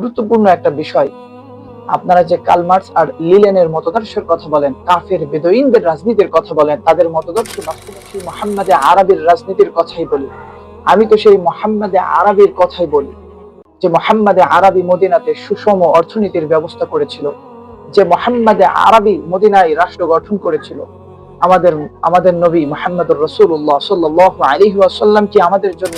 গুরুত্বপূর্ণ একটা বিষয়। আপনারা যে কালমার্স আর লিলেনের মতদর্শের কথা বলেন, কাফের বেদইনদের রাজনীতির কথা বলেন, তাদের মতদর্শ বাস্তবে মোহাম্মদে আরবির রাজনীতির কথাই বলি। আমি তো সেই মোহাম্মদে আরবির কথাই বলি। যে মোহাম্মদে আরবি মদিনাতে সুষম অর্থনীতির ব্যবস্থা করেছিল, যে মোহাম্মদে আরবি মদিনায় রাষ্ট্র গঠন করেছিল, আমাদের আমাদের নবী মোহাম্মদ রসুল্লাহ সাল্লাহ আলী ওয়াসাল্লাম কি আমাদের জন্য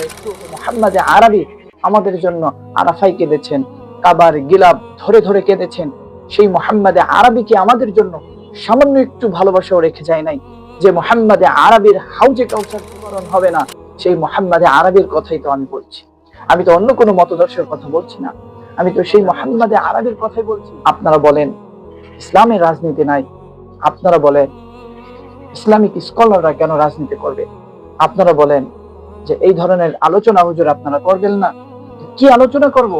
মোহাম্মদে আরবি আমাদের জন্য আরাফাই কেঁদেছেন কাবার গিলাব ধরে ধরে কেঁদেছেন। সেই মোহাম্মদে আরবি কি আমাদের জন্য সামান্য একটু ভালোবাসাও রেখে যায় নাই? যে মোহাম্মদে আরবির হাউজে কাউসার পূরণ হবে না, সেই মোহাম্মদে আরবির কথাই তো আমি বলছি। আমি তো অন্য কোনো মতদর্শের কথা বলছি না। আমি তো সেই মোহাম্মদে আরবির কথাই বলছি। আপনারা বলেন ইসলামের রাজনীতি নাই। আপনারা বলেন, ইসলামিক স্কলাররা কেন রাজনীতি করবে? আপনারা বলেন যে এই ধরনের আলোচনা হুজুর আপনারা করবেন না। কি আলোচনা করব?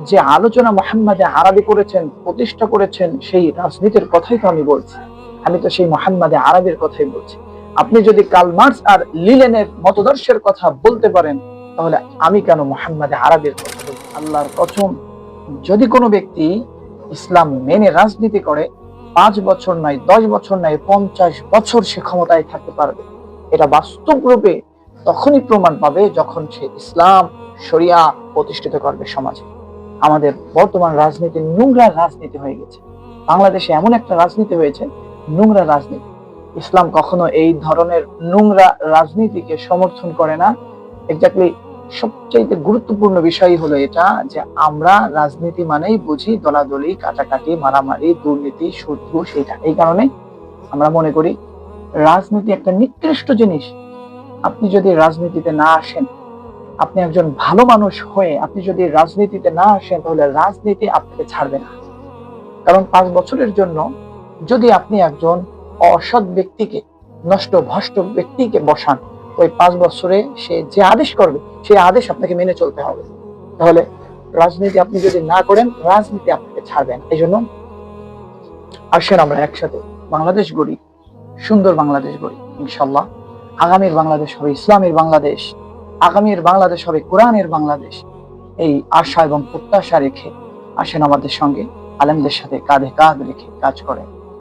যে আলোচনা মোহাম্মদে আরবি করেছেন, প্রতিষ্ঠা করেছেন, সেই রাজনীতির কথাই তো আমি বলছি। আমি তো সেই মোহাম্মদে আরবির কথাই বলছি। আপনি যদি কাল মার্কস আর লিলেনের মতদর্শের কথা বলতে পারেন, তাহলে আমি কেন মোহাম্মদে আরবির কথা বলব? আল্লাহর কসম, যদি কোনো ব্যক্তি ইসলাম মেনে রাজনীতি করে, পাঁচ বছর নয়, দশ বছর নয়, পঞ্চাশ বছর সে ক্ষমতায় থাকতে পারবে। এটা বাস্তব রূপে তখনই প্রমাণ পাবে যখন সে ইসলাম, শরিয়া প্রতিষ্ঠিত করবে সমাজে। আমাদের বর্তমান রাজনীতি নোংরা রাজনীতি হয়ে গেছে। বাংলাদেশে এমন একটা রাজনীতি হয়েছে, নোংরা রাজনীতি। ইসলাম কখনো এই ধরনের নোংরা রাজনীতিকে সমর্থন করে না। এক্স্যাক্টলি সবচাইতে গুরুত্বপূর্ণ বিষয় হলো এটা যে আমরা রাজনীতি মানেই বুঝি দলাদলি, কাটাকাটি, মারামারি, দুর্নীতি, শত্রু এটা এই কারণে আমরা মনে করি রাজনীতি একটা নিকৃষ্ট জিনিস। আপনি যদি রাজনীতিতে না আসেন আপনি একজন ভালো মানুষ হয়ে আপনি যদি রাজনীতিতে না আসেন, তাহলে রাজনীতি আপনাকে ছাড়বে না। কারণ পাঁচ বছরের জন্য যদি আপনি একজন অসৎ ব্যক্তিকে নষ্ট ভ্রষ্ট ব্যক্তিকে বসান ওই পাঁচ বছরে সে যে আদেশ করবে, সেই আদেশ আপনাকে মেনে চলতে হবে। তাহলে রাজনীতি আপনি যদি না করেন, রাজনীতি আপনাকে ছাড়বেন এই জন্য আসেন আমরা একসাথে। বাংলাদেশ গড়ি, সুন্দর বাংলাদেশ গড়ি ইনশাল্লাহ আগামীর বাংলাদেশ হবে ইসলামের বাংলাদেশ। আগামীর বাংলাদেশ হবে কোরআনের বাংলাদেশ। এই আশা এবং প্রত্যাশা রেখে আসেন আমাদের সঙ্গে, আলেমদের সাথে কাঁধে কাঁধ রেখে কাজ করেন।